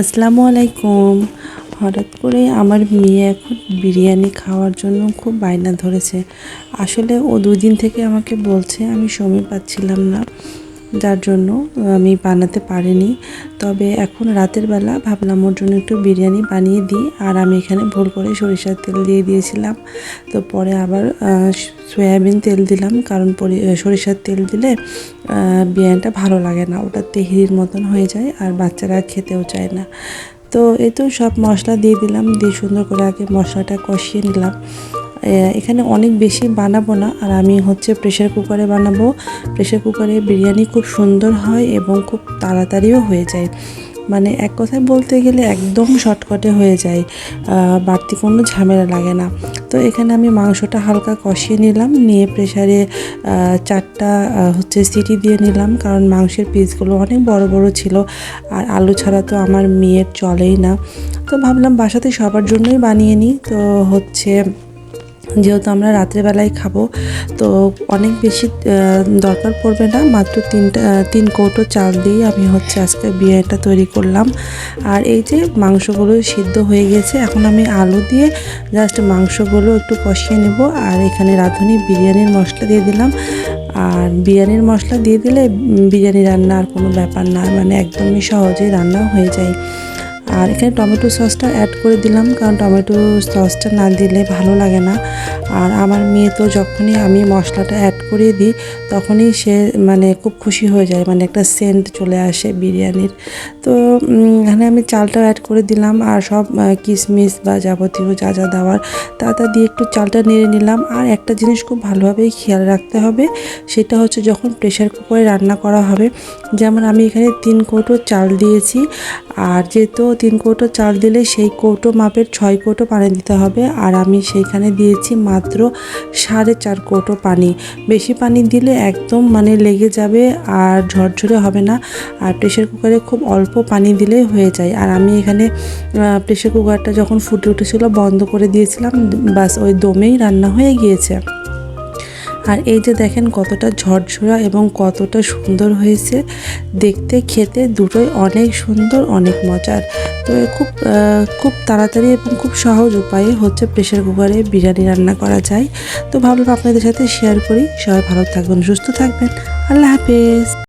আসসালামু আলাইকুম। হঠাৎ করে আমার মেয়ে এখন বিরিয়ানি খাওয়ার জন্য খুব বায়না ধরেছে। আসলে ও দুদিন থেকে আমাকে বলছে, আমি সময় পাচ্ছিলাম না। যার জন্য আমি বানাতে পারিনি। তবে এখন রাতের বেলা ভাবলাম ওর জন্য একটু বিরিয়ানি বানিয়ে দিই। আর আমি এখানে ভুল করে সরিষার তেল দিয়ে দিয়েছিলাম। তো পরে আবার সয়াবিন তেল দিলাম। কারণ সরিষার তেল দিলে বিরিয়ানিটা ভালো লাগে না। ওটা তেহরির মতন হয়ে যায় আর বাচ্চারা খেতেও চায় না। তো এই তো সব মশলা দিয়ে দিলাম। দিয়ে সুন্দর করে আগে মশলাটা কষিয়ে নিলাম। এখানে অনেক বেশি বানাবো না। আর আমি হচ্ছে প্রেশার কুকারে বানাবো। প্রেশার কুকারে বিরিয়ানি খুব সুন্দর হয় এবং খুব তাড়াতাড়িও হয়ে যায়। মানে এক কথায় বলতে গেলে একদম শর্টকাটে হয়ে যায়। বাড়তি কোনো ঝামেলা লাগে না। তো এখানে আমি মাংসটা হালকা কষিয়ে নিলাম। নিয়ে প্রেশারে চারটা হচ্ছে সিটি দিয়ে নিলাম। কারণ মাংসের পিসগুলো অনেক বড় বড় ছিল। আর আলু ছাড়া তো আমার মেয়ের চলেই না। তো ভাবলাম বাসাতে সবার জন্যই বানিয়ে নিই। তো হচ্ছে যেহেতু আমরা রাত্রেবেলায় খাব, তো অনেক বেশি দরকার পড়বে না। মাত্র তিনটা তিন কৌটো চাল দিয়ে আমি হচ্ছে আজকে বিরিয়ানিটা তৈরি করলাম। আর এই যে মাংসগুলো সিদ্ধ হয়ে গেছে, এখন আমি আলু দিয়ে জাস্ট মাংসগুলো একটু কষিয়ে নেব। আর এখানে রাঁধুনি বিরিয়ানির মশলা দিয়ে দিলাম। আর বিরিয়ানির মশলা দিয়ে দিলে বিরিয়ানি রান্না আর কোনো ব্যাপার না মানে একদমই সহজেই রান্না হয়ে যায়। আর এখানে টমেটো সসটা অ্যাড করে দিলাম, কারণ টমেটো সসটা না দিলে ভালো লাগে না। আর আমার মেয়ে তো যখনই আমি মশলাটা অ্যাড করে দিই, তখনই সে মানে খুব খুশি হয়ে যায় মানে একটা সেন্ট চলে আসে বিরিয়ানির। তো এখানে আমি চালটা অ্যাড করে দিলাম, আর সব কিশমিশ বা যাবতীয় যা যা দেওয়ার, তা তা দিয়ে একটু চালটা নেড়ে নিলাম। আর একটা জিনিস খুব ভালোভাবেই খেয়াল রাখতে হবে, সেটা হচ্ছে যখন প্রেশার কুকারে রান্না করা হবে, যেমন আমি এখানে তিন কৌটো চাল দিয়েছি, আর যেহেতু তিন কৌটো চাল দিলে সেই কৌটো মাপের ছয় কৌটো পানি দিতে হবে। আর আমি সেইখানে দিয়েছি মাত্র সাড়ে চার কৌটো পানি। বেশি পানি দিলে একদম মানে লেগে যাবে আর ঝরঝরে হবে না। আর প্রেশার কুকারে খুব অল্প পানি দিলেই হয়ে যায়। আর আমি এখানে প্রেশার কুকারটা যখন ফুটে উঠেছিল বন্ধ করে দিয়েছিলাম বাস ওই দমেই রান্না হয়ে গিয়েছে। আর এই যে দেখেন কতটা ঝরঝরা এবং কতটা সুন্দর হয়েছে। দেখতে, খেতে দুটোই অনেক সুন্দর, অনেক মজার। তো খুব খুব তাড়াতাড়ি এবং খুব সহজ উপায়ে হচ্ছে প্রেশার কুকারে বিরিয়ানি রান্না করা যায়। তো ভাবলাম আপনাদের সাথে শেয়ার করি। সবাই ভালো থাকবেন, সুস্থ থাকবেন। আল্লাহ হাফেজ।